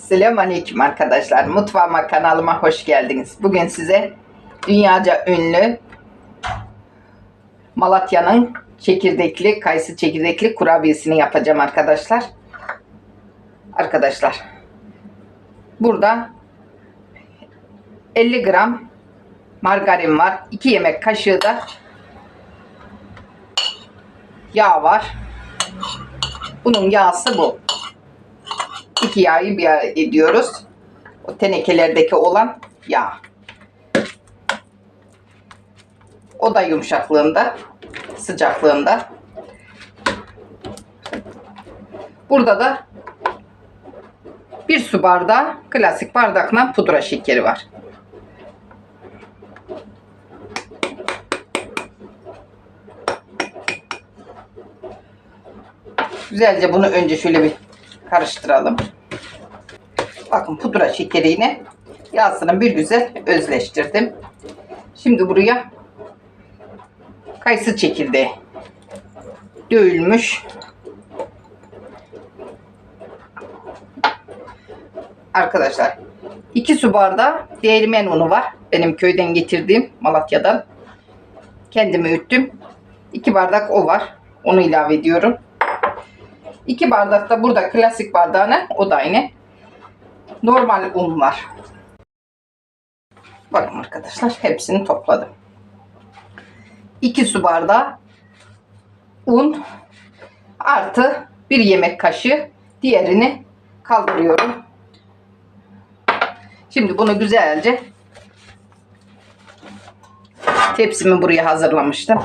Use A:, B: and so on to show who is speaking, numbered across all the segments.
A: Selamünaleyküm arkadaşlar. Mutfağıma kanalıma hoş geldiniz. Bugün size dünyaca ünlü Malatya'nın çekirdekli, kayısı çekirdekli kurabiyesini yapacağım arkadaşlar. Arkadaşlar. Burada 50 gram margarin var. 2 yemek kaşığı da yağ var. Bunun yağısı bu. İki yağı bir araya ediyoruz. O tenekelerdeki olan yağ. O da yumuşaklığında, sıcaklığında. Burada da bir su bardağı klasik bardakla pudra şekeri var. Güzelce bunu önce şöyle bir karıştıralım. Bakın pudra şekeriyle yağsını bir güzel özleştirdim. Şimdi buraya kayısı çekirdeği dövülmüş. Arkadaşlar 2 su bardağı değirmen unu var. Benim köyden getirdiğim Malatya'dan. Kendimi öğüttüm. 2 bardak o var. Onu ilave ediyorum. 2 bardak da burada klasik bardağına o da aynı. Normal un var. Bakın arkadaşlar hepsini topladım. 2 su bardağı un artı bir yemek kaşığı diğerini kaldırıyorum. Şimdi bunu güzelce tepsimi buraya hazırlamıştım.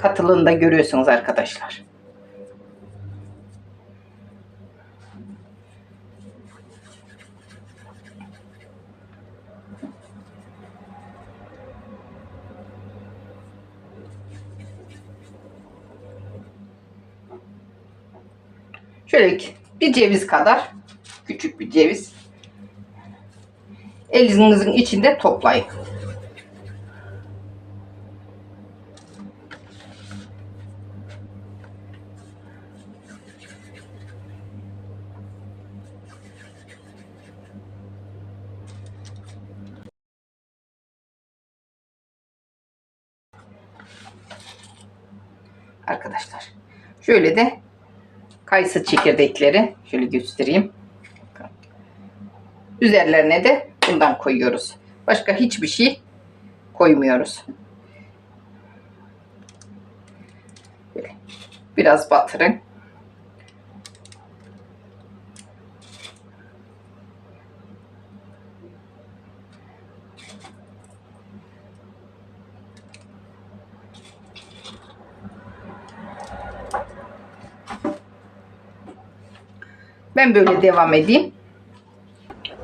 A: Katılığını da görüyorsunuz arkadaşlar. Şöyle bir ceviz kadar küçük bir ceviz elinizin içinde toplayın. Arkadaşlar. Şöyle de kayısı çekirdekleri şöyle göstereyim. Üzerlerine de bundan koyuyoruz. Başka hiçbir şey koymuyoruz. Biraz batırın. Ben böyle devam edeyim.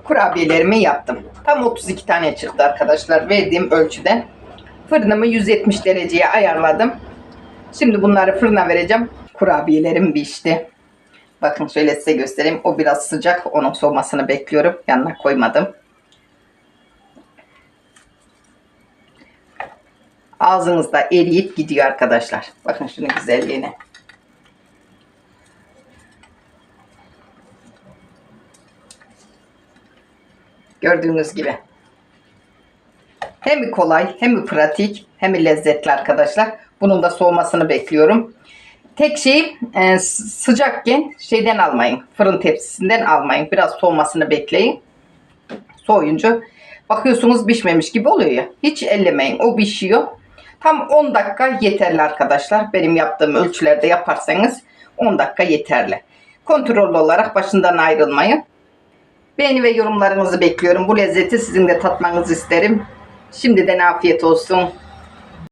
A: Kurabiyelerimi yaptım. Tam 32 tane çıktı arkadaşlar verdiğim ölçüden. Fırınımı 170 dereceye ayarladım. Şimdi bunları fırına vereceğim. Kurabiyelerim pişti. Bakın şöyle size göstereyim. O biraz sıcak. Onun soğumasını bekliyorum. Yanına koymadım. Ağzınızda eriyip gidiyor arkadaşlar. Bakın şunun güzelliğine. Gördüğünüz gibi. Hem kolay hem pratik hem lezzetli arkadaşlar. Bunun da soğumasını bekliyorum. Tek şey e, sıcakken şeyden almayın. Fırın tepsisinden almayın. Biraz soğumasını bekleyin. Soğuyunca bakıyorsunuz pişmemiş gibi oluyor ya. Hiç ellemeyin. O pişiyor. Tam 10 dakika yeterli arkadaşlar. Benim yaptığım ölçülerde yaparsanız 10 dakika yeterli. Kontrollü olarak başından ayrılmayın. Beğeni ve yorumlarınızı bekliyorum. Bu lezzeti sizin de tatmanızı isterim. Şimdiden afiyet olsun.